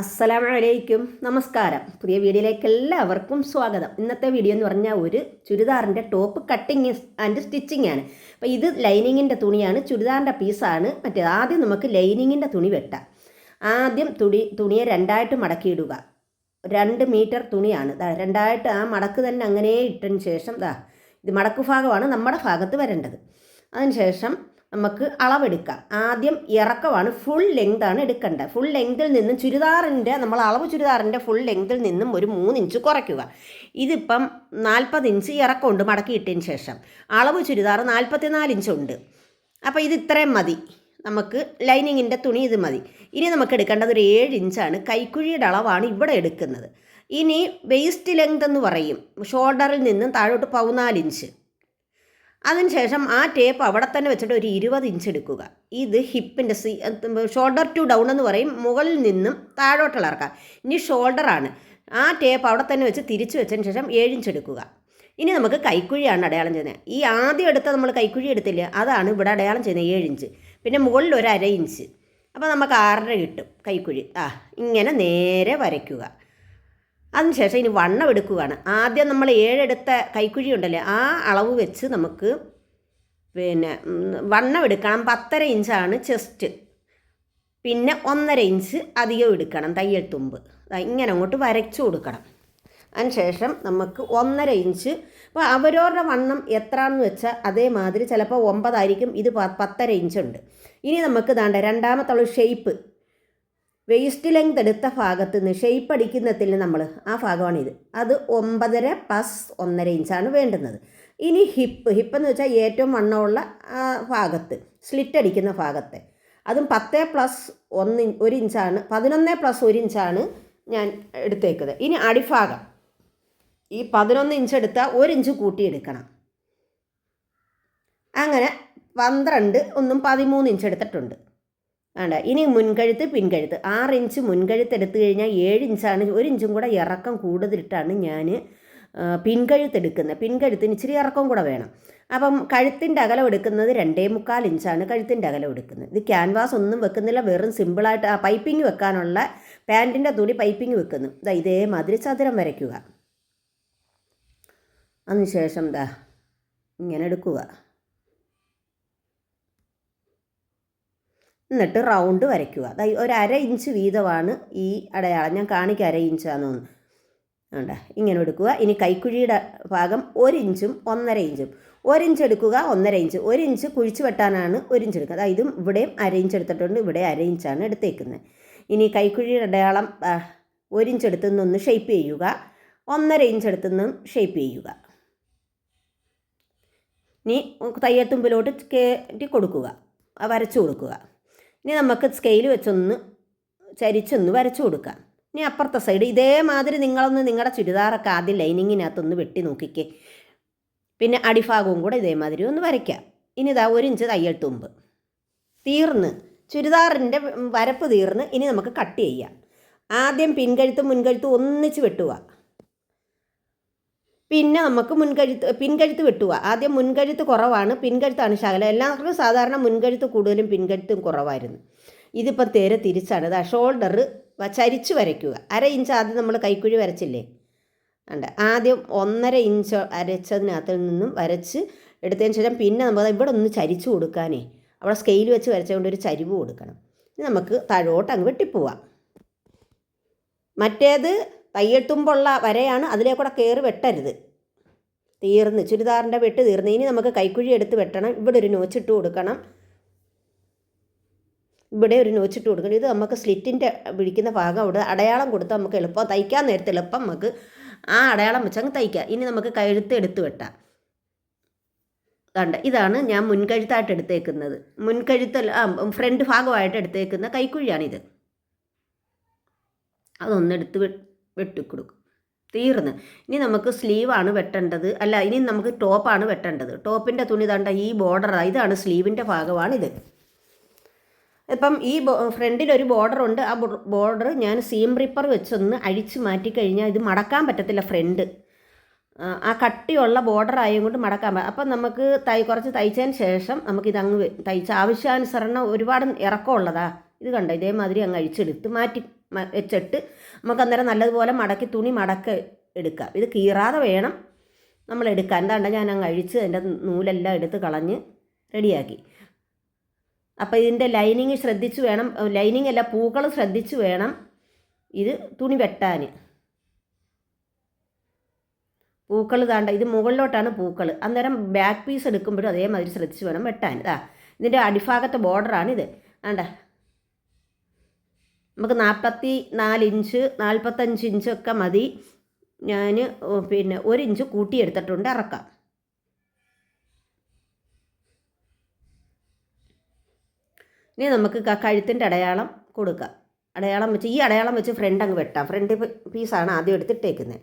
അസ്സലാമലൈക്കും. നമസ്കാരം. പുതിയ വീഡിയോയിലേക്ക് എല്ലാവർക്കും സ്വാഗതം. ഇന്നത്തെ വീഡിയോ എന്ന് പറഞ്ഞാൽ ഒരു ചുരിദാറിന്റെ ടോപ്പ് കട്ടിങ് ആൻഡ് സ്റ്റിച്ചിങ് ആണ്. അപ്പോൾ ഇത് ലൈനിങ്ങിന്റെ തുണിയാണ്. ചുരിദാറിന്റെ പീസാണ് മറ്റേ ആദ്യം നമുക്ക് ലൈനിങ്ങിന്റെ തുണി വെട്ടാം. ആദ്യം തുണി തുണിയെ രണ്ടായിട്ട് മടക്കിയിടുക രണ്ട് മീറ്റർ തുണിയാണ്. രണ്ടായിട്ട് ആ മടക്ക് തന്നെ അങ്ങനെ ഇട്ടതിന് ശേഷം ദാ ഇത് മടക്ക് ഭാഗമാണ് നമ്മുടെ ഭാഗത്ത് വരേണ്ടത്. അതിനുശേഷം നമുക്ക് അളവെടുക്കാം. ആദ്യം ഇറക്കമാണ് ഫുൾ ലെങ്ത് ആണ് എടുക്കേണ്ടത്. ഫുൾ ലെങ്തിൽ നിന്നും ചുരിദാറിന്റെ നമ്മൾ അളവ് ചുരിദാറിന്റെ ഫുൾ ലെങ്തിൽ നിന്നും ഒരു മൂന്ന് ഇഞ്ച് കുറയ്ക്കുക. ഇതിപ്പം നാൽപ്പത് ഇഞ്ച് ഇറക്കമുണ്ട് മടക്കിയിട്ടതിന് ശേഷം. അളവ് ചുരിദാർ നാൽപ്പത്തിനാല് ഇഞ്ചുണ്ട് അപ്പോൾ ഇത് ഇത്രയും മതി. നമുക്ക് ലൈനിങ്ങിന്റെ തുണി ഇത് മതി. ഇനി നമുക്ക് എടുക്കേണ്ടത് ഒരു ഏഴ് ഇഞ്ചാണ് കൈക്കുഴിയുടെ അളവാണ് ഇവിടെ എടുക്കുന്നത്. ഇനി വേസ്റ്റ് ലെങ്ത് എന്ന് പറയും. ഷോൾഡറിൽ നിന്നും താഴോട്ട് പതിനാല് ഇഞ്ച് അതിനുശേഷം ആ ടേപ്പ് അവിടെ തന്നെ വെച്ചിട്ട് ഒരു ഇരുപത് ഇഞ്ച് എടുക്കുക. ഇത് ഹിപ്പിന്റെ സി ഷോൾഡർ ടു ഡൗൺ എന്ന് പറയും. മുകളിൽ നിന്നും താഴോട്ടുള്ള ഇറക്കാം. ഇനി ഷോൾഡറാണ് ആ ടേപ്പ് അവിടെ തന്നെ വെച്ച് തിരിച്ച് വെച്ചതിന് ശേഷം ഏഴ് ഇഞ്ച് എടുക്കുക. ഇനി നമുക്ക് കൈക്കുഴിയാണ് അടയാളം ചെയ്യുന്നത്. ഈ ആദ്യം എടുത്ത നമ്മൾ കൈക്കുഴി എടുത്തില്ല അതാണ് ഇവിടെ അടയാളം ചെയ്യുന്നത് ഏഴ് ഇഞ്ച് പിന്നെ മുകളിൽ ഒരു അര ഇഞ്ച് അപ്പോൾ നമുക്ക് ആറര കിട്ടും കൈക്കുഴി. ആ ഇങ്ങനെ നേരെ വരയ്ക്കുക. അതിനുശേഷം ഇനി വണ്ണം എടുക്കുകയാണ്. ആദ്യം നമ്മൾ ഏഴെടുത്ത കൈക്കുഴി ഉണ്ടല്ലേ ആ അളവ് വെച്ച് നമുക്ക് പിന്നെ വണ്ണം എടുക്കണം. പത്തര ഇഞ്ചാണ് ചെസ്റ്റ്. പിന്നെ ഒന്നര ഇഞ്ച് അധികം എടുക്കണം തയ്യൽ തുമ്പ്. ഇങ്ങനെ അങ്ങോട്ട് വരച്ചു കൊടുക്കണം. അതിനുശേഷം നമുക്ക് ഒന്നര ഇഞ്ച്. അപ്പോൾ അവരവരുടെ വണ്ണം എത്രയാണെന്ന് വെച്ചാൽ അതേമാതിരി ചിലപ്പോൾ ഒമ്പതായിരിക്കും ഇത് പത്തര ഇഞ്ചുണ്ട്. ഇനി നമുക്ക് ദാണ്ട രണ്ടാമത്തുള്ള ഷേപ്പ് വേസ്റ്റ് ലെങ്ത് എടുത്ത ഭാഗത്ത് നിന്ന് ഷെയ്പ്പ് അടിക്കുന്നതിൽ നമ്മൾ ആ ഭാഗമാണിത് അത് ഒമ്പതര പ്ലസ് ഒന്നര ഇഞ്ചാണ് വേണ്ടുന്നത്. ഇനി ഹിപ്പ് ഹിപ്പ് എന്ന് വെച്ചാൽ ഏറ്റവും വണ്ണമുള്ള ആ ഭാഗത്ത് സ്ലിറ്റ് അടിക്കുന്ന ഭാഗത്തെ. അതും പത്ത് പ്ലസ് ഒന്ന് ഒരു ഇഞ്ചാണ് പതിനൊന്ന് പ്ലസ് ഒരു ഇഞ്ചാണ് ഞാൻ എടുത്തേക്കുന്നത് ഇനി അടിഭാഗം. ഈ പതിനൊന്ന് ഇഞ്ച് എടുത്താൽ ഒരു ഇഞ്ച് കൂട്ടിയെടുക്കണം അങ്ങനെ പന്ത്രണ്ട് ഒന്നും പതിമൂന്ന് ഇഞ്ച് എടുത്തിട്ടുണ്ട്. വേണ്ട ഇനി മുൻകഴുത്ത് പിൻകഴുത്ത്. ആറ് ഇഞ്ച് മുൻകഴുത്ത് എടുത്തു കഴിഞ്ഞാൽ ഏഴ് ഇഞ്ചാണ് ഒരു ഇഞ്ചും കൂടെ ഇറക്കം കൂടുതലിട്ടാണ് ഞാൻ പിൻകഴുത്ത് എടുക്കുന്നത്. പിൻകഴുത്തിന് ഇച്ചിരി ഇറക്കം കൂടെ വേണം. അപ്പം കഴുത്തിന്റെ അകലം എടുക്കുന്നത് രണ്ടേ മുക്കാൽ ഇഞ്ചാണ് കഴുത്തിന്റെ അകലം എടുക്കുന്നത്. ഇത് ക്യാൻവാസ് ഒന്നും വെക്കുന്നില്ല വെറും സിമ്പിളായിട്ട് ആ പൈപ്പിംഗ് വെക്കാനുള്ള പാന്റിന്റെ തുണി പൈപ്പിംഗ് വെക്കുന്നു. ഇതാ ഇതേ മാതിരി ചതുരം വരയ്ക്കുക. അതിനുശേഷം ദാ ഇങ്ങനെ എടുക്കുക. എന്നിട്ട് റൗണ്ട് വരയ്ക്കുക. അതായത് ഒരു അര ഇഞ്ച് വീതമാണ് ഈ അടയാളം. ഞാൻ കാണിക്കുക അര ഇഞ്ചാന്ന് തോന്നുന്നു. വേണ്ട ഇങ്ങനെ എടുക്കുക. ഇനി കൈക്കുഴിയുടെ ഭാഗം ഒരു ഇഞ്ചും ഒന്നര ഇഞ്ചും ഒരു ഇഞ്ച് എടുക്കുക ഒന്നര ഇഞ്ച് ഒരു ഇഞ്ച് കുഴിച്ചു വെട്ടാനാണ് ഒരു ഇഞ്ച് എടുക്കുക. അതായത് ഇവിടെയും അര ഇഞ്ച് എടുത്തിട്ടുണ്ട്. ഇവിടെ അര ഇഞ്ചാണ് എടുത്തേക്കുന്നത്. ഇനി കൈക്കുഴിയുടെ അടയാളം ഒരു ഇഞ്ച് എടുത്തു നിന്നൊന്ന് ഷേപ്പ് ചെയ്യുക. ഒന്നര ഇഞ്ച് എടുത്തു നിന്നും ഷേപ്പ് ചെയ്യുക. ഇനി തയ്യൽ തുമ്പിലോട്ട് കയറ്റി കൊടുക്കുക. വരച്ചു കൊടുക്കുക. ഇനി നമുക്ക് സ്കെയിൽ വെച്ചൊന്ന് ചരിച്ചൊന്ന് വരച്ചു കൊടുക്കാം. ഇനി അപ്പുറത്തെ സൈഡ് ഇതേമാതിരി നിങ്ങളൊന്ന് നിങ്ങളുടെ ചുരിദാറൊക്കെ ആദ്യം ലൈനിങ്ങിനകത്തൊന്ന് വെട്ടി നോക്കിക്കേ. പിന്നെ അടിഭാഗവും കൂടെ ഇതേമാതിരി ഒന്ന് വരയ്ക്കാം. ഇനി ഇതാ ഒരു ഇഞ്ച് തയ്യൽ തുമ്പ്. തീർന്ന്. ചുരിദാറിന്റെ വരപ്പ് തീർന്ന് ഇനി നമുക്ക് കട്ട് ചെയ്യാം. ആദ്യം പിൻകഴുത്തും മുൻകഴുത്തും ഒന്നിച്ച് വെട്ടുക. പിന്നെ നമുക്ക് മുൻകഴുത്ത് പിൻകഴുത്ത് വെട്ടുക. ആദ്യം മുൻകഴുത്ത് കുറവാണ് പിൻകഴുത്താണ് ശകലം. എല്ലാവർക്കും സാധാരണ മുൻകഴുത്ത് കൂടുതലും പിൻകഴുത്തും കുറവായിരുന്നു. ഇതിപ്പോൾ നേരെ തിരിച്ചാണ്. ഇതാ ഷോൾഡർ ചരിച്ച് വരയ്ക്കുക. അര ഇഞ്ച് ആദ്യം നമ്മൾ കൈക്കുഴി വരച്ചില്ലേ? ഉണ്ട് ആദ്യം ഒന്നര ഇഞ്ച് അരച്ചതിനകത്ത് നിന്നും വരച്ച് എടുത്തതിന് ശേഷം പിന്നെ നമ്മൾ ഇവിടെ ഒന്ന് ചരിച്ചു കൊടുക്കാനേ. അവിടെ സ്കെയിൽ വെച്ച് വരച്ചുകൊണ്ട് ഒരു ചരിവ് കൊടുക്കണം. നമുക്ക് താഴോട്ട് അങ്ങ് വെട്ടിപ്പോവാം. മറ്റേത് തയ്യൽ വരെയാണ് വരയാണ് അതിലേക്കൂടെ കയറി വെട്ടരുത്. തീർന്ന്. ചുരിദാറിന്റെ വെട്ട് തീർന്ന്. ഇനി നമുക്ക് കൈക്കുഴി എടുത്ത് വെട്ടണം. ഇവിടെ ഒരു നോച്ചിട്ട് കൊടുക്കണം. ഇവിടെ ഒരു നോച്ചിട്ട് കൊടുക്കണം. ഇത് നമുക്ക് സ്ലിറ്റിന്റെ പിടിക്കുന്ന ഭാഗം അവിടെ അടയാളം കൊടുത്താൽ നമുക്ക് എളുപ്പം തയ്ക്കാൻ നേരത്തെ എളുപ്പം നമുക്ക് ആ അടയാളം വെച്ച് അങ്ങ് തയ്ക്കാം. ഇനി നമുക്ക് കഴുത്ത് എടുത്ത് വെട്ടാം. കണ്ട. ഇതാണ് ഞാൻ മുൻകഴുത്തായിട്ട് എടുത്തേക്കുന്നത്. മുൻകഴുത്ത ഫ്രണ്ട് ഭാഗമായിട്ട് എടുത്തേക്കുന്ന കൈക്കുഴിയാണിത്. അതൊന്നെടുത്ത് വെട്ടിക്കൊടുക്കും. തീർന്ന്. ഇനി നമുക്ക് സ്ലീവാണ് വെട്ടേണ്ടത്. അല്ല ഇനി നമുക്ക് ടോപ്പാണ് വെട്ടേണ്ടത്. ടോപ്പിന്റെ തുണി തണ്ട ഈ ബോർഡർ ഇതാണ് സ്ലീവിന്റെ ഭാഗമാണിത്. ഇപ്പം ഈ ഫ്രണ്ടിൽ ഒരു ബോർഡർ ഉണ്ട്. ആ ബോർഡർ ഞാൻ സീം റിപ്പർ വെച്ചൊന്ന് അഴിച്ച് മാറ്റി കഴിഞ്ഞാൽ ഇത് മടക്കാൻ പറ്റത്തില്ല ഫ്രണ്ട് ആ കട്ടിയുള്ള ബോർഡർ ആയതുകൊണ്ട് മടക്കാൻ പറ്റും അപ്പം നമുക്ക് തൈ കുറച്ച് തയ്ച്ചതിന് ശേഷം നമുക്കിത് അങ്ങ് തയ്ച്ച് ആവശ്യാനുസരണം ഒരുപാട് ഇറക്കമുള്ളതാ. ഇത് കണ്ടോ ഇതേമാതിരി അങ്ങ് അഴിച്ചെടുത്ത് മാറ്റി വെച്ചിട്ട് നമുക്ക് അന്നേരം നല്ലതുപോലെ മടക്കി തുണി മടക്ക് എടുക്കാം. ഇത് കീറാതെ വേണം നമ്മൾ എടുക്കാൻ. എന്താണ്ട് ഞാൻ അങ്ങ് അഴിച്ച് അതിന്റെ നൂലെല്ലാം എടുത്ത് കളഞ്ഞ് റെഡിയാക്കി. അപ്പോൾ ഇതിന്റെ ലൈനിങ് ശ്രദ്ധിച്ച് വേണം ലൈനിങ് അല്ല പൂക്കൾ ശ്രദ്ധിച്ച് വേണം ഇത് തുണി വെട്ടാൻ. പൂക്കൾ താണ്ട ഇത് മുകളിലോട്ടാണ് പൂക്കൾ. അന്നേരം ബാക്ക് പീസ് എടുക്കുമ്പോഴും അതേമാതിരി ശ്രദ്ധിച്ച് വേണം വെട്ടാൻ. ഇതാ ഇതിന്റെ അടിഭാഗത്തെ ബോർഡറാണ് ഇത് ആണ്ട നമുക്ക് നാൽപ്പത്തി നാല് ഇഞ്ച് നാൽപ്പത്തഞ്ച് ഇഞ്ചൊക്കെ മതി. ഞാൻ പിന്നെ ഒരു ഇഞ്ച് കൂട്ടിയെടുത്തിട്ടുണ്ട് ഇറക്കാം ഇനി നമുക്ക് കഴുത്തിന്റെ അടയാളം കൊടുക്കാം. അടയാളം വെച്ച് ഈ അടയാളം വെച്ച് ഫ്രണ്ട് അങ്ങ് വെട്ടാം. ഫ്രണ്ട് പീസാണ് ആദ്യം എടുത്തിട്ടേക്കുന്നത്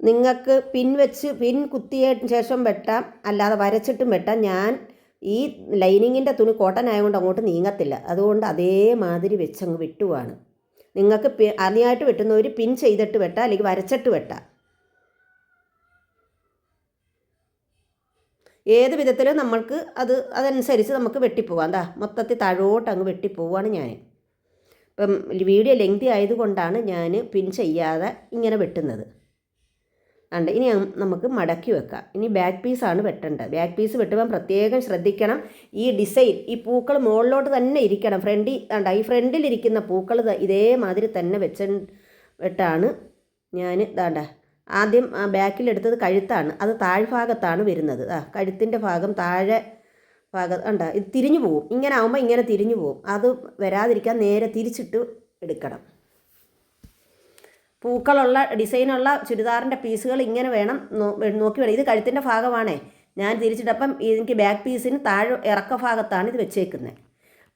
നിങ്ങൾക്ക് പിൻ വെച്ച് പിൻ കുത്തിയ ശേഷം വെട്ടാം. അല്ലാതെ വരച്ചിട്ടും വെട്ടാം. ഞാൻ ഈ ലൈനിങ്ങിന്റെ തുണി കോട്ടൺ ആയതുകൊണ്ട് അങ്ങോട്ട് നീങ്ങത്തില്ല. അതുകൊണ്ട് അതേമാതിരി വെച്ചങ്ങ് വെട്ടുവാണ്. നിങ്ങൾക്ക് പി ആദ്യമായിട്ട് വെട്ടുന്നവർ പിൻ ചെയ്തിട്ട് വെട്ടാം അല്ലെങ്കിൽ വരച്ചിട്ട് വെട്ടാം. ഏത് വിധത്തിലും നമ്മൾക്ക് അത് അതനുസരിച്ച് നമുക്ക് വെട്ടിപ്പോവാം. എന്താ മൊത്തത്തിൽ താഴോട്ട് അങ്ങ് വെട്ടിപ്പോവാണ് ഞാൻ. ഇപ്പം വീഡിയോ ലെങ്തി ആയതുകൊണ്ടാണ് ഞാൻ പിൻ ചെയ്യാതെ ഇങ്ങനെ വെട്ടുന്നത്. ഉണ്ട് ഇനി നമുക്ക് മടക്കി വെക്കാം. ഇനി ബാക്ക് പീസാണ് വെട്ടേണ്ടത്. ബാക്ക് പീസ് വെട്ടുമ്പോൾ പ്രത്യേകം ശ്രദ്ധിക്കണം. ഈ ഡിസൈൻ ഈ പൂക്കൾ മുകളിലോട്ട് തന്നെ ഇരിക്കണം. ഫ്രണ്ടിൽ ഉണ്ട് ഈ ഫ്രണ്ടിലിരിക്കുന്ന പൂക്കൾ ഇതേമാതിരി തന്നെ വെച്ച വെട്ടാണ് ഞാൻ ഇതാണ്ട ആദ്യം ബാക്കിലെടുത്തത് കഴുത്താണ്. അത് താഴ്ഭാഗത്താണ് വരുന്നത്. ആ കഴുത്തിന്റെ ഭാഗം താഴെ ഭാഗം ഉണ്ട് ഇത് തിരിഞ്ഞു പോവും. ഇങ്ങനെ ആകുമ്പോൾ ഇങ്ങനെ തിരിഞ്ഞു പോവും. അത് വരാതിരിക്കാൻ നേരെ തിരിച്ചിട്ട് എടുക്കണം. പൂക്കളുള്ള ഡിസൈനുള്ള ചുരിദാറിന്റെ പീസുകൾ ഇങ്ങനെ വേണം നോക്കി വേണം. ഇത് കഴുത്തിന്റെ ഭാഗമാണേ. ഞാൻ തിരിച്ചിട്ടപ്പം എനിക്ക് ബാക്ക് പീസിന് താഴെ ഇറക്ക ഭാഗത്താണ് ഇത് വെച്ചേക്കുന്നത്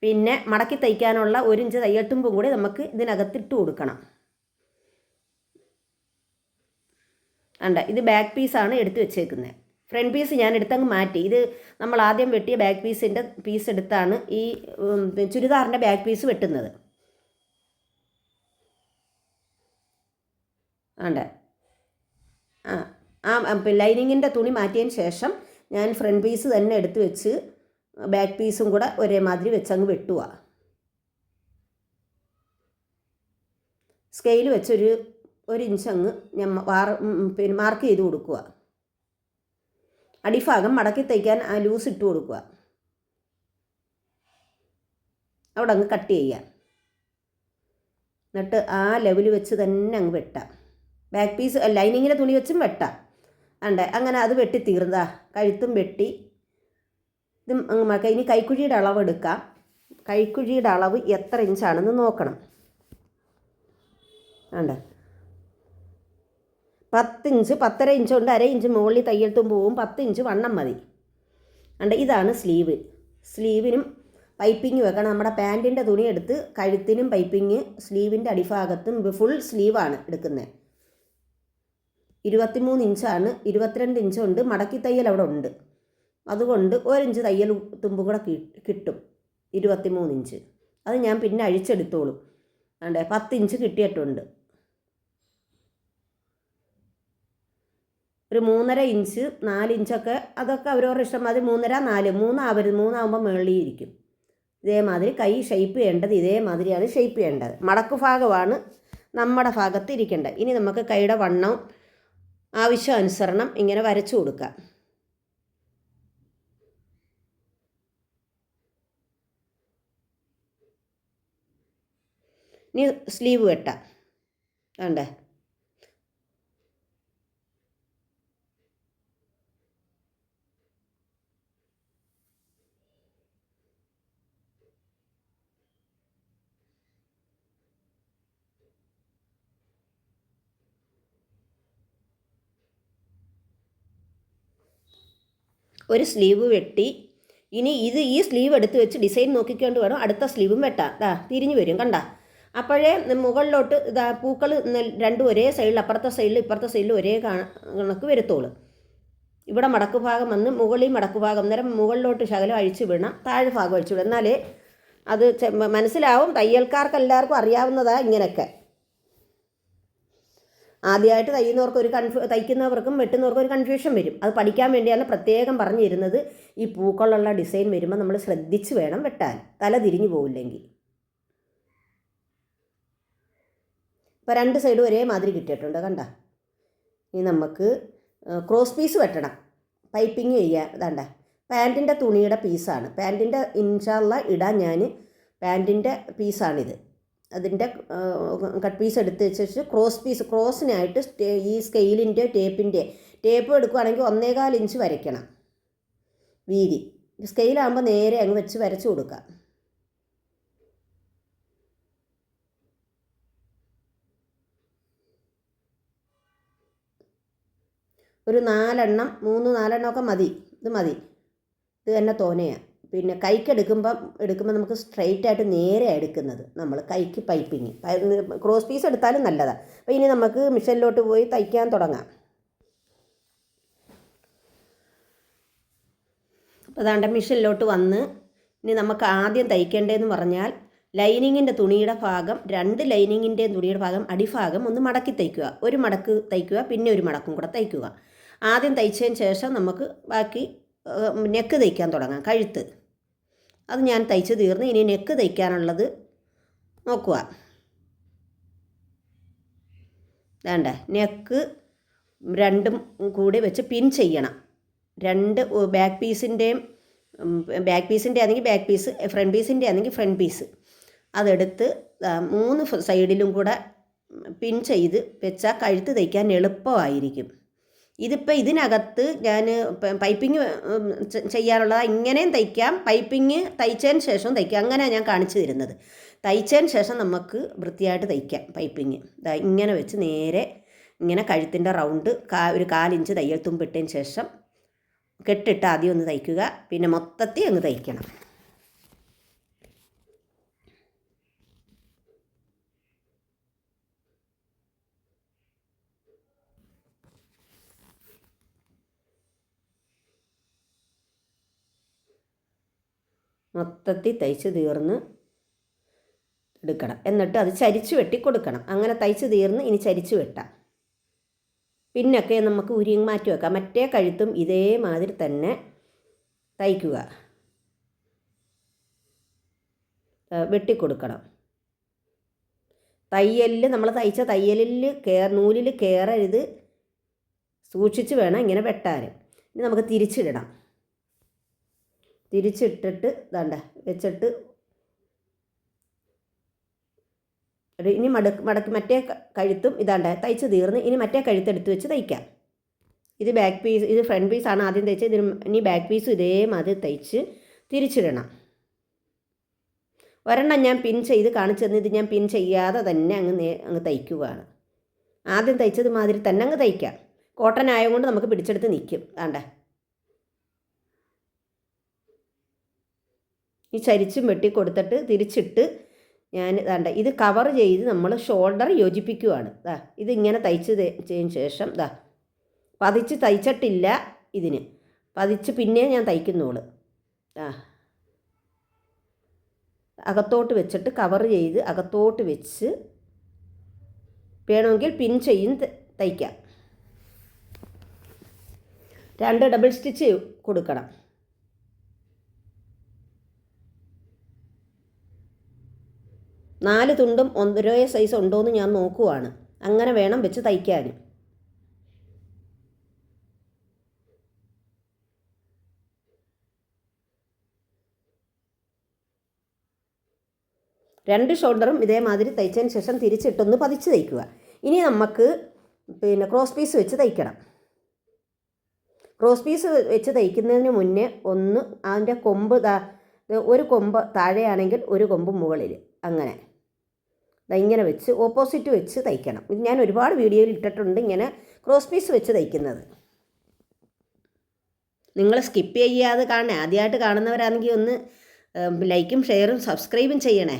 പിന്നെ മടക്കി തയ്ക്കാനുള്ള ഒരു ഇഞ്ച് തയ്യൽത്തുമ്പും കൂടി നമുക്ക് ഇതിനകത്തിട്ട് കൊടുക്കണം. അണ്ട ഇത് ബാക്ക് പീസാണ് എടുത്ത് വെച്ചേക്കുന്നത് ഫ്രണ്ട് പീസ് ഞാൻ എടുത്തങ്ങ് മാറ്റി. ഇത് നമ്മൾ ആദ്യം വെട്ടിയ ബാക്ക് പീസിന്റെ പീസ് എടുത്താണ് ഈ ചുരിദാറിന്റെ ബാക്ക് പീസ് വെട്ടുന്നത്. ആണ്ട്. ആ ആ ലൈനിങ്ങിന്റെ തുണി മാറ്റിയതിന് ശേഷം ഞാൻ ഫ്രണ്ട് പീസ് തന്നെ എടുത്ത് വെച്ച് ബാക്ക് പീസും കൂടെ ഒരേമാതിരി വെച്ച് അങ്ങ് വെട്ടുക സ്കെയിൽ വെച്ചൊരു ഒരു ഇഞ്ച് അങ്ങ് ഞാൻ വാർ പിന്നെ മാർക്ക് ചെയ്ത് കൊടുക്കുക അടിഭാഗം മടക്കി തയ്ക്കാൻ ആ ലൂസ് ഇട്ട് കൊടുക്കുക അവിടെ അങ്ങ് കട്ട് ചെയ്യുക എന്നിട്ട് ആ ലെവൽ വെച്ച് തന്നെ അങ്ങ് വെട്ടാം. ബാക്ക് പീസ് ലൈനിങ്ങിന്റെ തുണി വെച്ചും വെട്ടാം. ഉണ്ട് അങ്ങനെ അത് വെട്ടി തീർന്നതാ. കഴുത്തും വെട്ടി. ഇതും ഇനി കൈക്കുഴിയുടെ അളവ് എടുക്കാം. കൈക്കുഴിയുടെ അളവ് എത്ര ഇഞ്ചാണെന്ന് നോക്കണം. ഉണ്ട് പത്ത് ഇഞ്ച് പത്തര ഇഞ്ച് കൊണ്ട് അര ഇഞ്ച് മുകളിൽ തയ്യൽ തുമ്പും പത്ത് ഇഞ്ച് വണ്ണം മതി. ഉണ്ട് ഇതാണ് സ്ലീവ്. സ്ലീവിനും പൈപ്പിംഗ് വെക്കണം നമ്മുടെ പാന്റിന്റെ തുണി എടുത്ത് കഴുത്തിനും പൈപ്പിങ് സ്ലീവിന്റെ അടിഭാഗത്തും ഫുൾ സ്ലീവാണ് എടുക്കുന്നത്. ഇരുപത്തിമൂന്ന് ഇഞ്ചാണ് ഇരുപത്തിരണ്ട് ഇഞ്ചുണ്ട് മടക്കി തയ്യൽ അവിടെ ഉണ്ട്. അതുകൊണ്ട് ഒരിഞ്ച് തയ്യൽ തുമ്പും കൂടെ കിട്ടും ഇരുപത്തിമൂന്ന് ഇഞ്ച്. അത് ഞാൻ പിന്നെ അഴിച്ചെടുത്തോളും. അതെ പത്ത് ഇഞ്ച് കിട്ടിയിട്ടുണ്ട്. ഒരു മൂന്നര ഇഞ്ച് നാല് ഇഞ്ചൊക്കെ അതൊക്കെ ഇഷ്ടം മതി മൂന്നര നാല് മൂന്നാവരുത് മൂന്നാവുമ്പോൾ മേളിയിരിക്കും ഇതേമാതിരി കൈ ഷേപ്പ് ചെയ്യേണ്ടത് ഇതേമാതിരിയാണ് ഷേപ്പ് ചെയ്യേണ്ടത്. മടക്കു ഭാഗമാണ് നമ്മുടെ ഭാഗത്ത് ഇരിക്കേണ്ടത്. ഇനി നമുക്ക് കൈയുടെ വണ്ണം ആവശ്യാനുസരണം ഇങ്ങനെ വരച്ചു കൊടുക്കുക. ഇനി സ്ലീവ് വെട്ടാം. വേണ്ടേ ഒരു സ്ലീവ് വെട്ടി. ഇനി ഇത് ഈ സ്ലീവ് എടുത്ത് വെച്ച് ഡിസൈൻ നോക്കിക്കൊണ്ട് വേണം അടുത്ത സ്ലീവും വെട്ടാം ദാ തിരിഞ്ഞു വരും കണ്ട? അപ്പോഴേ മുകളിലോട്ട് ഇതാ പൂക്കൾ രണ്ടും ഒരേ സൈഡിൽ അപ്പുറത്തെ സൈഡിൽ ഇപ്പുറത്തെ സൈഡിൽ ഒരേ കണക്ക് വരുത്തോളൂ. ഇവിടെ മടക്ക് ഭാഗം വന്ന് മുകളിൽ മടക്ക് ഭാഗം നേരം മുകളിലോട്ട് ശകലം അഴിച്ചു വിടണം താഴെ ഭാഗം അഴിച്ചു വിടണം. എന്നാലേ അത് മനസ്സിലാവും തയ്യൽക്കാർക്ക് എല്ലാവർക്കും അറിയാവുന്നതാണ് ഇങ്ങനെയൊക്കെ ആദ്യമായിട്ട് തയ്യുന്നവർക്ക് ഒരു കൺഫ്യൂ തയ്ക്കുന്നവർക്കും വെട്ടുന്നവർക്കും ഒരു കൺഫ്യൂഷൻ വരും. അത് പഠിക്കാൻ വേണ്ടിയാണ് പ്രത്യേകം പറഞ്ഞു തരുന്നത് ഈ പൂക്കളുള്ള ഡിസൈൻ വരുമ്പോൾ നമ്മൾ ശ്രദ്ധിച്ച് വേണം വെട്ടാൻ. തല തിരിഞ്ഞു പോവില്ലെങ്കിൽ. ഇപ്പോൾ രണ്ട് സൈഡും ഒരേ മാതിരി കിട്ടിയിട്ടുണ്ട്. കണ്ട? ഇനി നമുക്ക് ക്രോസ് പീസ് വെട്ടണം. പൈപ്പിങ് ചെയ്യാൻ. ഇതാണ്ട. പാന്റിന്റെ തുണിയുടെ പീസാണ് പാന്റിന്റെ ഇൻഷാള്ള ഇടാൻ ഞാൻ പാന്റിന്റെ പീസാണിത് അതിന്റെ കട്ട് പീസ് എടുത്ത് വെച്ചിട്ട് ക്രോസ് പീസ് ക്രോസിനായിട്ട് ഈ സ്കെയിലിന്റെ ടേപ്പിന്റെ ടേപ്പ് എടുക്കുകയാണെങ്കിൽ ഒന്നേകാൽ ഇഞ്ച് വരയ്ക്കണം വീതി. സ്കെയിലാകുമ്പോൾ നേരെ അങ്ങ് വെച്ച് വരച്ചു കൊടുക്കാം ഒരു നാലെണ്ണം മൂന്ന് നാലെണ്ണമൊക്കെ മതി. ഇത് മതി. ഇത് തന്നെ തോനെയാണ്. പിന്നെ കൈക്ക് എടുക്കുമ്പം എടുക്കുമ്പോൾ നമുക്ക് സ്ട്രെയിറ്റ് ആയിട്ട് നേരെയാണ് എടുക്കുന്നത്. നമ്മൾ കൈക്ക് പൈപ്പിങ് ക്രോസ് പീസ് എടുത്താലും നല്ലതാണ് അപ്പോൾ ഇനി നമുക്ക് മിഷനിലോട്ട് പോയി തയ്ക്കാൻ തുടങ്ങാം. അപ്പോൾ അതാണ്ട് മിഷനിലോട്ട് വന്ന് ഇനി നമുക്ക് ആദ്യം തയ്ക്കേണ്ടതെന്ന് പറഞ്ഞാൽ ലൈനിങ്ങിന്റെ തുണിയുടെ ഭാഗം രണ്ട് ലൈനിങ്ങിന്റെ തുണിയുടെ ഭാഗം അടിഭാഗം ഒന്ന് മടക്കി തയ്ക്കുക. ഒരു മടക്ക് തയ്ക്കുക പിന്നെ ഒരു മടക്കും കൂടെ തയ്ക്കുക. ആദ്യം തയ്ച്ചതിന് ശേഷം നമുക്ക് ബാക്കി നെക്ക് തയ്ക്കാൻ തുടങ്ങാം. കഴുത്ത്. അത് ഞാൻ തയ്ച്ച് തീർന്ന് ഇനി നെക്ക് തയ്ക്കാനുള്ളത് നോക്കുക. വേണ്ട നെക്ക് രണ്ടും കൂടി വെച്ച് പിൻ ചെയ്യണം. രണ്ട് ബാക്ക് പീസിന്റെയും ബാക്ക് പീസിന്റെ ആണെങ്കിൽ ബാക്ക് പീസ് ഫ്രണ്ട് പീസിന്റെ ആണെങ്കിൽ ഫ്രണ്ട് പീസ്. അതെടുത്ത് മൂന്ന് സൈഡിലും കൂടെ പിൻ ചെയ്ത് വെച്ചാൽ കഴുത്ത് തയ്ക്കാൻ എളുപ്പമായിരിക്കും. ഇതിപ്പോൾ ഇതിനകത്ത് ഞാൻ പൈപ്പിങ് ചെയ്യാനുള്ളത് ഇങ്ങനെയും തയ്ക്കാം. പൈപ്പിങ് തയ്ച്ചതിന് ശേഷം തയ്ക്കാം. അങ്ങനെയാണ് ഞാൻ കാണിച്ചു തരുന്നത്. തയ്ച്ചതിന് ശേഷം നമുക്ക് വൃത്തിയായിട്ട് തയ്ക്കാം പൈപ്പിങ് ഇങ്ങനെ വെച്ച് നേരെ ഇങ്ങനെ കഴുത്തിന്റെ റൗണ്ട് കാ ഒരു കാലിഞ്ച് തയ്യൽ തുമ്പിട്ടതിന് ശേഷം കെട്ടിട്ട് ആദ്യം ഒന്ന് തയ്ക്കുക. പിന്നെ മൊത്തത്തിൽ അങ്ങ് തയ്ക്കണം. മൊത്തത്തിൽ തയ്ച്ച് തീർന്ന് എടുക്കണം. എന്നിട്ട് അത് ചരിച്ച് വെട്ടി കൊടുക്കണം. അങ്ങനെ തയ്ച്ച് തീർന്ന് ഇനി ചരിച്ച് വെട്ടാം. പിന്നൊക്കെ നമുക്ക് ഉരിയും മാറ്റി വെക്കാം മറ്റേ കഴുത്തും ഇതേമാതിരി തന്നെ തയ്ക്കുക. വെട്ടിക്കൊടുക്കണം തയ്യലിൽ നമ്മൾ തയ്ച്ച തയ്യലിൽ കയർ നൂലിൽ കയറരുത് സൂക്ഷിച്ച് വേണം ഇങ്ങനെ വെട്ടാൻ. ഇനി നമുക്ക് തിരിച്ചിടണം. തിരിച്ചിട്ടിട്ട് ഇതാണ്ട വെച്ചിട്ട് ഇനി മടക്ക് മടക്കി മറ്റേ കഴുത്തും ഇതാണ്ട തയ്ച്ച് തീർന്ന് ഇനി മറ്റേ കഴുത്തെടുത്ത് വെച്ച് തയ്ക്കാം. ഇത് ബാക്ക് പീസ് ഇത് ഫ്രണ്ട് പീസാണ് ആദ്യം തയ്ച്ചത് ഇതിന് ഇനി ബാക്ക് പീസും ഇതേമാതിരി തയ്ച്ച് തിരിച്ചിടണം. ഒരെണ്ണം ഞാൻ പിൻ ചെയ്ത് കാണിച്ചു തന്നിത് ഞാൻ പിൻ ചെയ്യാതെ തന്നെ അങ്ങ് നേ അങ്ങ് തയ്ക്കുകയാണ് ആദ്യം തയ്ച്ചത് മാതിരി തന്നെ അങ്ങ് തയ്ക്കാം. കോട്ടൺ ആയതുകൊണ്ട് നമുക്ക് പിടിച്ചെടുത്ത് നിൽക്കും ആണ്ട ഈ ചരിച്ചും വെട്ടി കൊടുത്തിട്ട് തിരിച്ചിട്ട് ഞാൻ ദാണ്ട ഇത് കവർ ചെയ്ത് നമ്മൾ ഷോൾഡർ യോജിപ്പിക്കുകയാണ് ദാ ഇത് ഇങ്ങനെ തയ്ച്ച് തയ്ച്ചതിന് ശേഷം ദാ പതിച്ച് തയ്ച്ചിട്ടില്ല ഇതിന്. പതിച്ച് പിന്നെ ഞാൻ തയ്ക്കുന്നുള്ളൂ. ആ അകത്തോട്ട് വെച്ചിട്ട് കവർ ചെയ്ത് അകത്തോട്ട് വെച്ച് വേണമെങ്കിൽ പിൻ ചെയ്യും തയ്ക്കാം. രണ്ട് ഡബിൾ സ്റ്റിച്ച് കൊടുക്കണം. നാല് തുണ്ടും ഒരേ സൈസ് ഉണ്ടോ എന്ന് ഞാൻ നോക്കുവാണ്. അങ്ങനെ വേണം വെച്ച് തയ്ക്കാൻ. രണ്ട് ഷോൾഡറും ഇതേമാതിരി തയ്ച്ചതിന് ശേഷം തിരിച്ചിട്ടൊന്ന് പതിച്ച് തയ്ക്കുക. ഇനി നമുക്ക് പിന്നെ ക്രോസ് പീസ് വെച്ച് തയ്ക്കണം. ക്രോസ് പീസ് വെച്ച് തയ്ക്കുന്നതിന് മുന്നേ ഒന്ന് അതിന്റെ കൊമ്പ് ഒരു കൊമ്പ് താഴെയാണെങ്കിൽ ഒരു കൊമ്പ് മുകളിൽ അങ്ങനെ. ഇങ്ങനെ വെച്ച് ഓപ്പോസിറ്റ് വെച്ച് തയ്ക്കണം. ഇത് ഞാൻ ഒരുപാട് വീഡിയോയിൽ ഇട്ടിട്ടുണ്ട് ഇങ്ങനെ ക്രോസ് പീസ് വെച്ച് തയ്ക്കുന്നത്. നിങ്ങൾ സ്കിപ്പ് ചെയ്യാതെ കാണണേ. ആദ്യമായിട്ട് കാണുന്നവരാണെങ്കിൽ ഒന്ന് ലൈക്കും ഷെയറും സബ്സ്ക്രൈബും ചെയ്യണേ.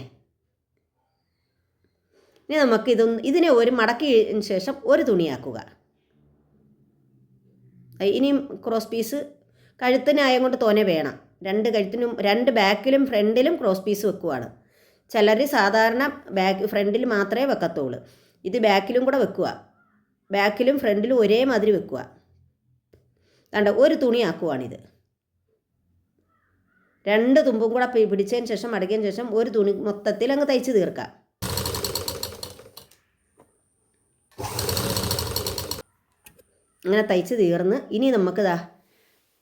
ഇനി നമുക്ക് ഇതൊന്ന് ഇതിനെ ഒരു മടക്കിയതിന് ശേഷം ഒരു തുണിയാക്കുക ഇനിയും ക്രോസ് പീസ് കഴുത്തിനായം കൊണ്ട് തോനെ വേണം. രണ്ട് കഴുത്തിനും രണ്ട് ബാക്കിലും ഫ്രണ്ടിലും ക്രോസ് പീസ് വെക്കുവാണ്. ചിലർ സാധാരണ ബാക്ക് ഫ്രണ്ടിൽ മാത്രമേ വെക്കത്തുള്ളൂ. ഇത് ബാക്കിലും കൂടെ വെക്കുക. ബാക്കിലും ഫ്രണ്ടിലും ഒരേ മാതിരി വെക്കുക. കണ്ട? ഒരു തുണിയാക്കുവാണിത്. രണ്ട് തുമ്പും കൂടെ പിടിച്ചതിന് ശേഷം അടക്കിയതിന് ശേഷം ഒരു തുണി മൊത്തത്തിൽ അങ്ങ് തയ്ച്ച് തീർക്കാം. അങ്ങനെ തയ്ച്ച് തീർന്ന് ഇനി നമുക്കിതാ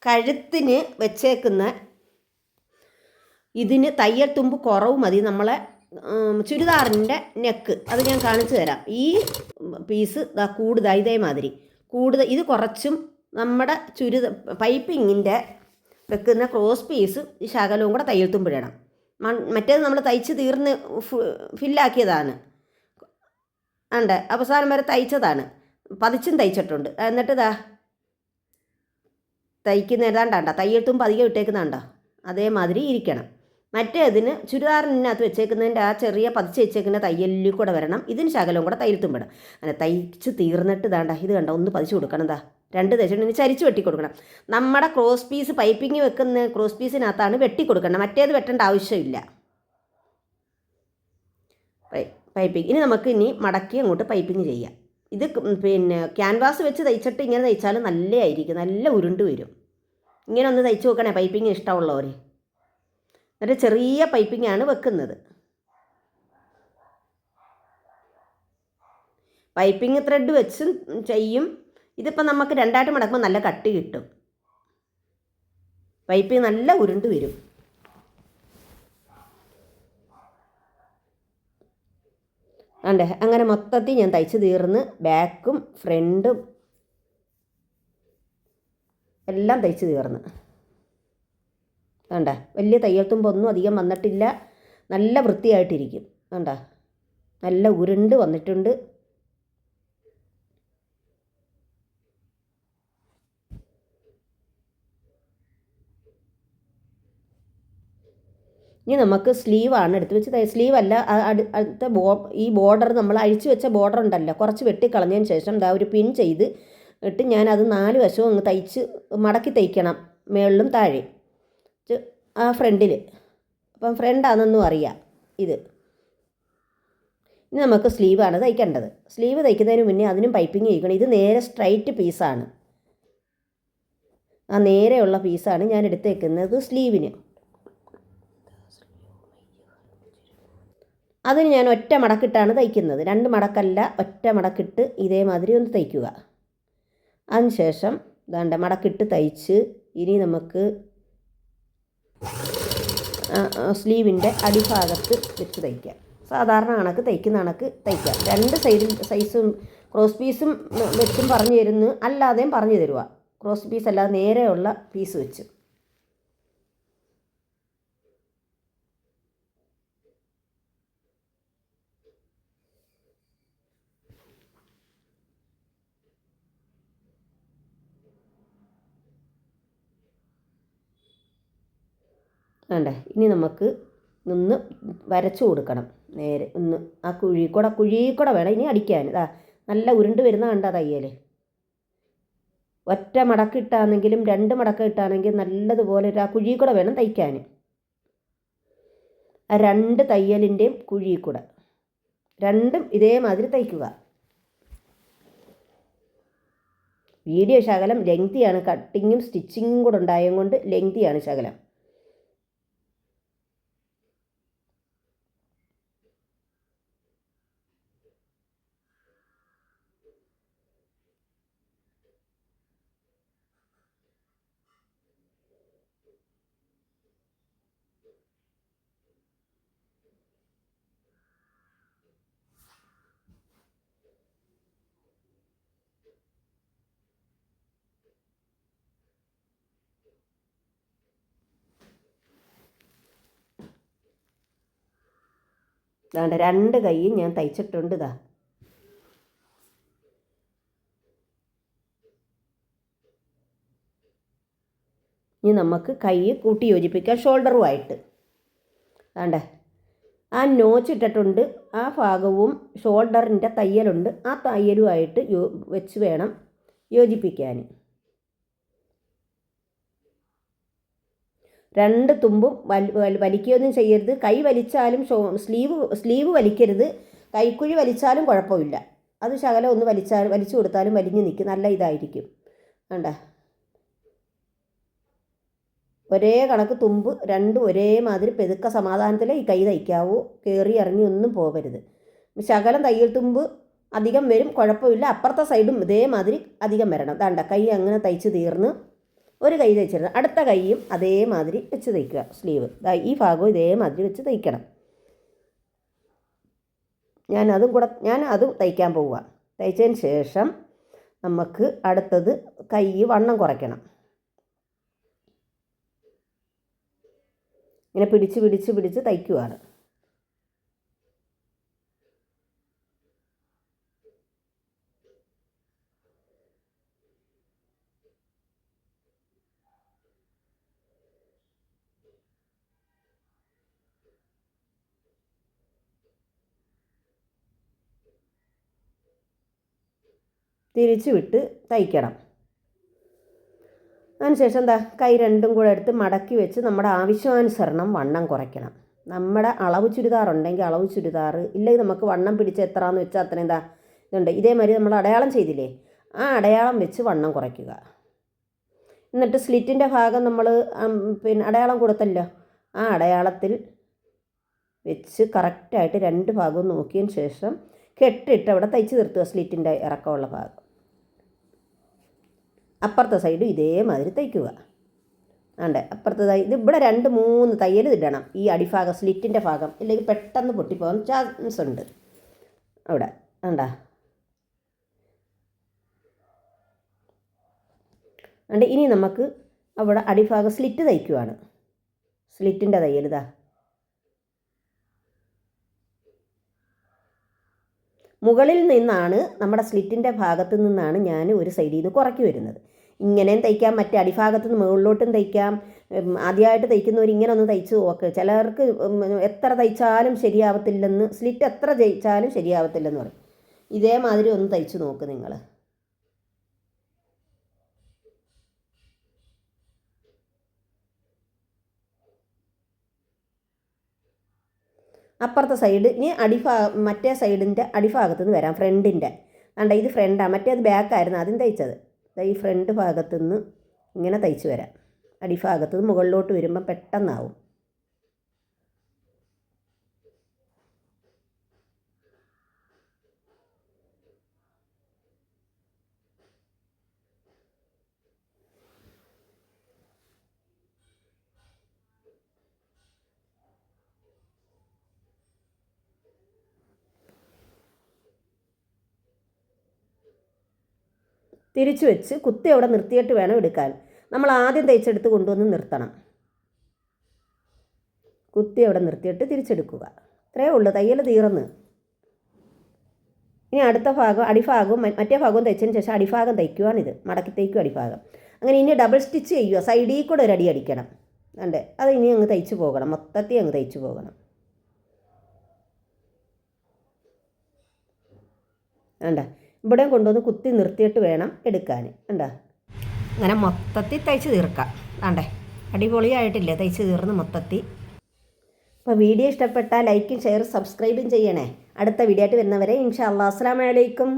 കഴുത്തിന് വെച്ചേക്കുന്ന ഇതിന് തയ്യൽ തുമ്പ് കുറവ് മതി. നമ്മളെ ചുരിദാറിന്റെ നെക്ക് അത് ഞാൻ കാണിച്ചു തരാം. ഈ പീസ് കൂടുതൽ ഇതേമാതിരി കൂടുതൽ ഇത് കുറച്ചും നമ്മുടെ ചുരിദ പൈപ്പിങ്ങിന്റെ വെക്കുന്ന ക്രോസ് പീസ് ഈ ശകലവും കൂടെ തയ്യൽ തുമ്പിടണം മറ്റേത് നമ്മൾ തയ്ച്ച് തീർന്ന് ഫില്ലാക്കിയതാണ്. ഉണ്ട് അവസാനം വരെ തയ്ച്ചതാണ്. പതിച്ചും തയ്ച്ചിട്ടുണ്ട്. എന്നിട്ട് ഇതാ തയ്ക്കുന്ന ഏതാണ്ടാണ്ട തയ്യൽ തുമ്പ് അധികം ഇട്ടേക്കുന്നതാണ്ടോ. അതേമാതിരി ഇരിക്കണം. മറ്റേതിന് ചുരിദാറിനകത്ത് വെച്ചേക്കുന്നതിന്റെ ആ ചെറിയ പതിച്ച് വെച്ചേക്കുന്ന തയ്യലിൽ കൂടെ വരണം. ഇതിന് ശകലവും കൂടെ തയ്യൽ തുമ്പിടണം അങ്ങനെ തയ്ച്ച് തീർന്നിട്ട് ഇതാണ്ട ഇത് കണ്ട ഒന്ന് പതിച്ച് കൊടുക്കണം. ദാ രണ്ട് തയ്ച്ചിട്ടുണ്ടെങ്കിൽ ചരിച്ച് വെട്ടി കൊടുക്കണം. നമ്മുടെ ക്രോസ് പീസ് പൈപ്പിങ് വെക്കുന്ന ക്രോസ് പീസിനകത്താണ് വെട്ടി കൊടുക്കണം മറ്റേത് വെട്ടേണ്ട ആവശ്യമില്ല. പൈപ്പിങ് ഇനി നമുക്ക് ഇനി മടക്കി അങ്ങോട്ട് പൈപ്പിംഗ് ചെയ്യാം. ഇത് പിന്നെ ക്യാൻവാസ് വെച്ച് തയ്ച്ചിട്ട് ഇങ്ങനെ തയ്ച്ചാൽ നല്ലതായിരിക്കും. നല്ല ഉരുണ്ട് വരും. ഇങ്ങനെ ഒന്ന് തയ്ച്ച് നോക്കണേ പൈപ്പിംഗ് ഇഷ്ടമുള്ളവർ എന്നിട്ട് ചെറിയ പൈപ്പിങ്ങാണ് വെക്കുന്നത്. പൈപ്പിംഗ് ത്രെഡ് വെച്ചും ചെയ്യും. ഇതിപ്പോൾ നമുക്ക് രണ്ടായിട്ട് മടക്കുമ്പോൾ നല്ല കട്ടി കിട്ടും. പൈപ്പിംഗ് നല്ല ഉരുണ്ട് വരും. അണ്ടേ അങ്ങനെ മൊത്തത്തിൽ ഞാൻ തയ്ച്ച് തീർന്ന് ബാക്കും ഫ്രണ്ടും എല്ലാം തയ്ച്ച് തീർന്ന്. വേണ്ട വലിയ തയ്യൽ തുമ്പൊന്നും അധികം വന്നിട്ടില്ല. നല്ല വൃത്തിയായിട്ടിരിക്കും. വേണ്ട നല്ല ഉരുണ്ട് വന്നിട്ടുണ്ട്. ഇനി നമുക്ക് സ്ലീവാണ് എടുത്ത് വെച്ച് സ്ലീവ് അല്ല അടുത്ത ബോ ഈ ബോർഡർ നമ്മൾ അഴിച്ചു വെച്ച ബോർഡർ ഉണ്ടല്ലോ കുറച്ച് വെട്ടിക്കളഞ്ഞതിന് ശേഷം ദാ ഒരു പിൻ ചെയ്ത് ഇട്ട് ഞാനത് നാല് വശവും അങ്ങ് തയ്ച്ച് മടക്കി തയ്ക്കണം മേളിലും താഴെ ച്- ആ ഫ്രണ്ടിൽ അപ്പം ഫ്രണ്ടാണെന്നും അറിയാം ഇത്. ഇനി നമുക്ക് സ്ലീവാണ് തയ്ക്കേണ്ടത്. സ്ലീവ് തയ്ക്കുന്നതിന് മുന്നേ അതിനും പൈപ്പിംഗ് ചെയ്യിക്കണം ഇത് നേരെ സ്ട്രൈറ്റ് പീസാണ് ആ നേരെയുള്ള പീസാണ് ഞാൻ എടുത്തേക്കുന്നത് സ്ലീവിന് അതിന് ഞാൻ ഒറ്റ മടക്കിട്ടാണ് തയ്ക്കുന്നത്. രണ്ട് മടക്കല്ല ഒറ്റ മടക്കിട്ട് ഇതേമാതിരി ഒന്ന് തയ്ക്കുക. അതിനുശേഷം ഇതാണ്ട് മടക്കിട്ട് തയ്ച്ച് ഇനി നമുക്ക് സ്ലീവിന്റെ അടിഭാഗത്ത് വെച്ച് തയ്ക്കാം സാധാരണ കണക്ക് തയ്ക്കുന്ന കണക്ക് തയ്ക്കാം രണ്ട് സൈഡിൽ സൈസും ക്രോസ് പീസും വെച്ചും പറഞ്ഞു തരുന്നു. അല്ലാതെയും പറഞ്ഞു തരുക ക്രോസ് പീസ് അല്ലാതെ നേരെയുള്ള പീസ് വെച്ച്. വേണ്ടേ ഇനി നമുക്ക് നിന്ന് വരച്ചു കൊടുക്കണം. നേരെ ഒന്ന് ആ കുഴി കൂടെ കുഴി വേണം ഇനി അടിക്കാൻ. ഇതാ നല്ല ഉരുണ്ട് വരുന്ന കണ്ട തയ്യൽ ഒറ്റ മടക്ക് ഇട്ടാണെങ്കിലും രണ്ട് മടക്ക് ഇട്ടാണെങ്കിലും നല്ലതുപോലെ ആ കുഴി വേണം തയ്ക്കാൻ. ആ രണ്ട് തയ്യലിന്റെയും കുഴി രണ്ടും ഇതേമാതിരി തയ്ക്കുക. വീഡിയോ ശകലം ലെങ്തിയാണ്. കട്ടിങ്ങും സ്റ്റിച്ചിങ്ങും കൂടെ ഉണ്ടായത് കൊണ്ട് ലെങ്തിയാണ് ശകലം. ദാണ്ട രണ്ട് കൈയും ഞാൻ തയ്ച്ചിട്ടുണ്ട് ഇതാ ഇനി നമുക്ക് കൈ കൂട്ടി യോജിപ്പിക്കാം ഷോൾഡറുമായിട്ട്. ദാണ്ടേ ആ നോച്ച് ഇട്ടിട്ടുണ്ട് ആ ഭാഗവും ഷോൾഡറിന്റെ തയ്യലുണ്ട് ആ തയ്യലുമായിട്ട് വെച്ച് വേണം യോജിപ്പിക്കാൻ. രണ്ട് തുമ്പും വലി വലി- വലിക്കുകയൊന്നും ചെയ്യരുത്. കൈ വലിച്ചാലും സ്ലീവ് സ്ലീവ് വലിക്കരുത്. കൈക്കുഴി വലിച്ചാലും കുഴപ്പമില്ല. അത് ശകലം ഒന്ന് വലിച്ചാൽ വലിച്ചു കൊടുത്താലും വലിഞ്ഞു നിൽക്കും. നല്ല ഇതായിരിക്കും. വേണ്ട ഒരേ കണക്ക് തുമ്പ് രണ്ടും ഒരേമാതിരി പെതുക്ക സമാധാനത്തിൽ ഈ കൈ തയ്ക്കാവൂ. കയറി ഇറങ്ങി ഒന്നും പോകരുത്. ശകലം തയ്യൽ തുമ്പ് അധികം വരും. കുഴപ്പമില്ല. അപ്പുറത്തെ സൈഡും ഇതേമാതിരി അധികം വരണം. വേണ്ട കൈ അങ്ങനെ തയ്ച്ച് തീർന്ന് ഒരു കൈ തയ്ച്ചിരുന്നു അടുത്ത കൈയും അതേമാതിരി വെച്ച് തയ്ക്കുക. സ്ലീവ്. ഈ ഭാഗവും ഇതേമാതിരി വെച്ച് തയ്ക്കണം. ഞാൻ അതും കൂടെ ഞാൻ അതും തയ്ക്കാൻ പോവുക തയ്ച്ചതിന് ശേഷം നമുക്ക് അടുത്തത് കൈ വണ്ണം കുറയ്ക്കണം. ഇങ്ങനെ പിടിച്ച് പിടിച്ച് പിടിച്ച് തയ്ക്കുവാണ്. തിരിച്ച് വിട്ട് തയ്ക്കണം. അതിനുശേഷം എന്താ കൈ രണ്ടും കൂടെ എടുത്ത് മടക്കി വെച്ച് നമ്മുടെ ആവശ്യാനുസരണം വണ്ണം കുറയ്ക്കണം. നമ്മുടെ അളവ് ചുരിദാർ ഉണ്ടെങ്കിൽ അളവ് ചുരിദാർ ഇല്ലെങ്കിൽ നമുക്ക് വണ്ണം പിടിച്ച് എത്രയെന്ന് വെച്ചാൽ അത്രയും എന്താ ഇതുണ്ട്. ഇതേമാതിരി നമ്മൾ അടയാളം ചെയ്തില്ലേ ആ അടയാളം വെച്ച് വണ്ണം കുറയ്ക്കുക. എന്നിട്ട് സ്ലിറ്റിന്റെ ഭാഗം നമ്മൾ പിന്നെ അടയാളം കൊടുത്തല്ലോ ആ അടയാളത്തിൽ വെച്ച് കറക്റ്റായിട്ട് രണ്ട് ഭാഗവും നോക്കിയതിന് ശേഷം കെട്ടിട്ട് അവിടെ തയ്ച്ച് നിർത്തുക സ്ലിറ്റിന്റെ ഇറക്കമുള്ള ഭാഗം. അപ്പുറത്തെ സൈഡും ഇതേമാതിരി തയ്ക്കുക. ആണ്ട് അപ്പുറത്തെ തൈ ഇത് ഇവിടെ രണ്ട് മൂന്ന് തയ്യൽ ഇടണം ഈ അടിഭാഗം സ്ലിറ്റിന്റെ ഭാഗം ഇല്ലെങ്കിൽ പെട്ടെന്ന് പൊട്ടിപ്പോകാൻ ചാൻസ് ഉണ്ട്. അവിടെ ആണ്ടാ. അണ്ട് ഇനി നമുക്ക് അവിടെ അടിഭാഗം സ്ലിറ്റ് തയ്ക്കുവാണ്. സ്ലിറ്റിന്റെ തയ്യൽ ഇതാ. മുകളിൽ നിന്നാണ് നമ്മുടെ സ്ലിറ്റിന്റെ ഭാഗത്ത് നിന്നാണ് ഞാൻ ഒരു സൈഡിൽ നിന്ന് കുറയ്ക്ക് വരുന്നത്. ഇങ്ങനെയും തയ്ക്കാം മറ്റേ അടിഭാഗത്ത് നിന്ന് മുകളിലോട്ടും തയ്ക്കാം. ആദ്യമായിട്ട് തയ്ക്കുന്നവർ ഇങ്ങനെ ഒന്ന് തയ്ച്ച് നോക്ക്. ചിലർക്ക് എത്ര തയ്ച്ചാലും ശരിയാവത്തില്ലെന്ന് സ്ലിറ്റ് എത്ര തയ്ച്ചാലും ശരിയാവത്തില്ലെന്ന് പറയും. ഇതേമാതിരി ഒന്ന് തയ്ച്ച് നോക്ക് നിങ്ങൾ അപ്പുറത്തെ സൈഡ് ഇനി അടിഭാ മറ്റേ സൈഡിന്റെ അടിഭാഗത്തു നിന്ന് വരാം ഫ്രണ്ടിന്റെ കണ്ട ഇത് ഫ്രണ്ടാണ് മറ്റേത് ബാക്കായിരുന്നു ആദ്യം തയ്ച്ചത്. ഈ ഫ്രണ്ട് ഭാഗത്തു നിന്ന് ഇങ്ങനെ തയ്ച്ച് വരാം. അടിഭാഗത്ത് നിന്ന് മുകളിലോട്ട് വരുമ്പോൾ പെട്ടെന്നാവും. തിരിച്ചു വെച്ച് കുത്തി അവിടെ നിർത്തിയിട്ട് വേണം എടുക്കാൻ. നമ്മൾ ആദ്യം തയ്ച്ചെടുത്ത് കൊണ്ടുവന്ന് നിർത്തണം. കുത്തി അവിടെ നിർത്തിയിട്ട് തിരിച്ചെടുക്കുക. ഇത്രയേ ഉള്ളൂ. തയ്യൽ തീർന്ന്. ഇനി അടുത്ത ഭാഗം അടിഭാഗവും മറ്റേ ഭാഗവും തയ്ച്ചതിന് ശേഷം അടിഭാഗം തയ്ക്കുവാണിത്. മടക്കി തയ്ക്കും അടിഭാഗം. അങ്ങനെ ഇനി ഡബിൾ സ്റ്റിച്ച് ചെയ്യുക. സൈഡിൽ കൂടെ ഒരു അടി അടിക്കണം. അതെ അത് ഇനി അങ്ങ് തയ്ച്ചു പോകണം. മൊത്തത്തിൽ അങ്ങ് തയ്ച്ചു പോകണം. വേണ്ട ഇവിടെ കൊണ്ടുവന്ന് കുത്തി നിർത്തിയിട്ട് വേണം എടുക്കാൻ. കണ്ടോ? അങ്ങനെ മൊത്തത്തിൽ തയ്ച്ച് തീർക്കാം. വേണ്ടേ അടിപൊളിയായിട്ടില്ലേ? തയ്ച്ച് തീർന്ന് മൊത്തത്തിൽ. അപ്പോൾ വീഡിയോ ഇഷ്ടപ്പെട്ടാൽ ലൈക്കും ഷെയറും സബ്സ്ക്രൈബും ചെയ്യണേ. അടുത്ത വീഡിയോ ആയിട്ട് വരുന്നവരെ ഇൻഷാ അള്ളാഹ് അസ്സാം വലൈക്കും